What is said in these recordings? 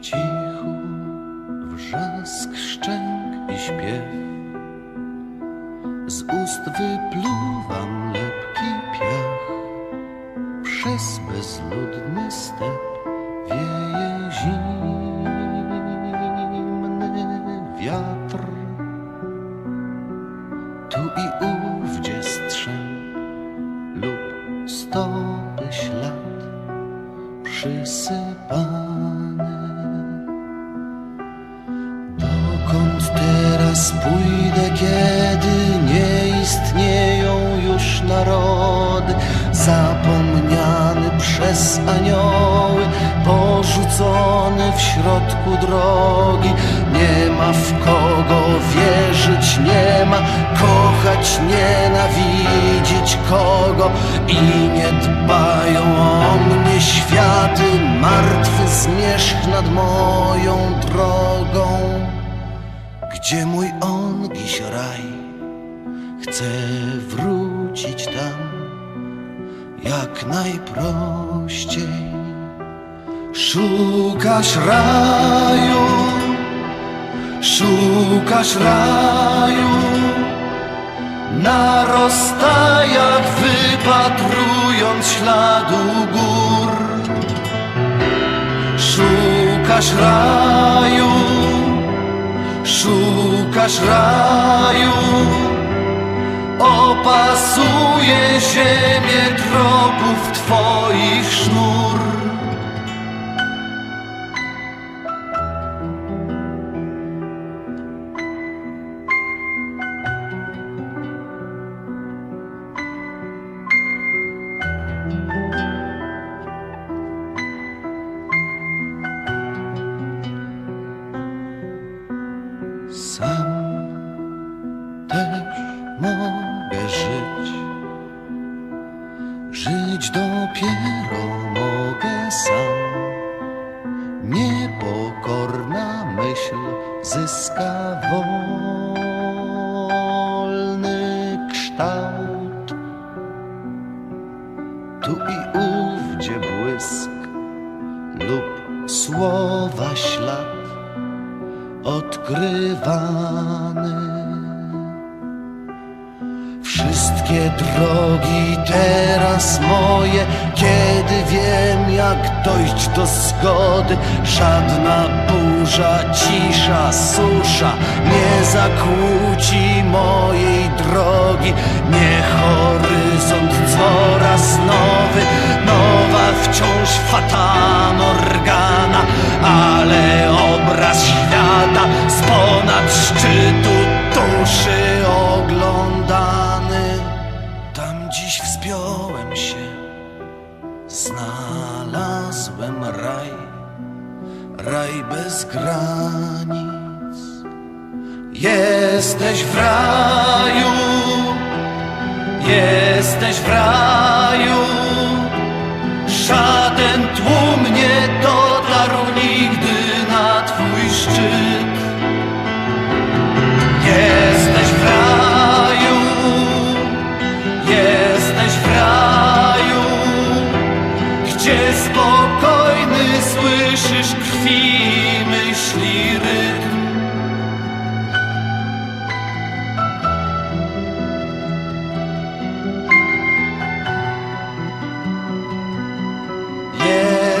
cichu wrzask szczęk i śpiew. Z ust wypluwam lepki piach. Przez bezludny step wieje zimny wiatr. Tu i ówdzie teraz pójdę, kiedy nie istnieją już narody, zapomniany przez anioły, porzucony w środku drogi. Nie ma w kogo wierzyć, nie ma kochać, nienawidzieć kogo i nie dbają o mnie światy, martwy zmierzch nad moją drogą. Gdzie mój ongiś raj? Chcę wrócić tam jak najprościej. Szukasz raju, szukasz raju, na rozstajach wypatrując śladu gór. Szukasz raju, szukasz raju, opasuje ziemię tropów twoich sznur. Sam też mogę żyć. Żyć dopiero mogę sam. Niepokorna myśl zyska wolny kształt. Tu i ówdzie błysk lub słowa ślad odkrywany. Wszystkie drogi teraz moje, kiedy wiem jak dojść do zgody. Żadna burza, cisza, susza nie zakłóci mojej drogi. Nie horyzont coraz nowy, granic. Jesteś w raju, jesteś w raju.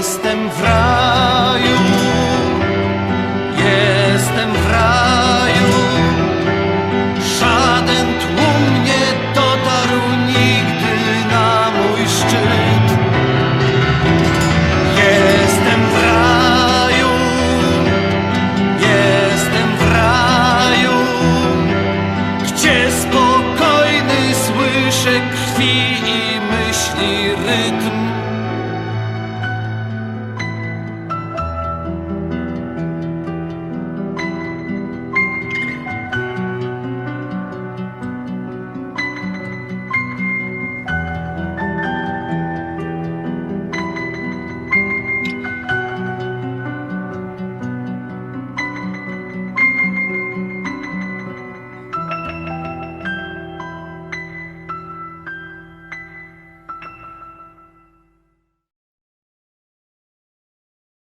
Jestem w raju, jestem w raju. Żaden tłum nie dotarł nigdy na mój szczyt. Jestem w raju, jestem w raju, gdzie spokojny słyszę krwi i myśli rytm.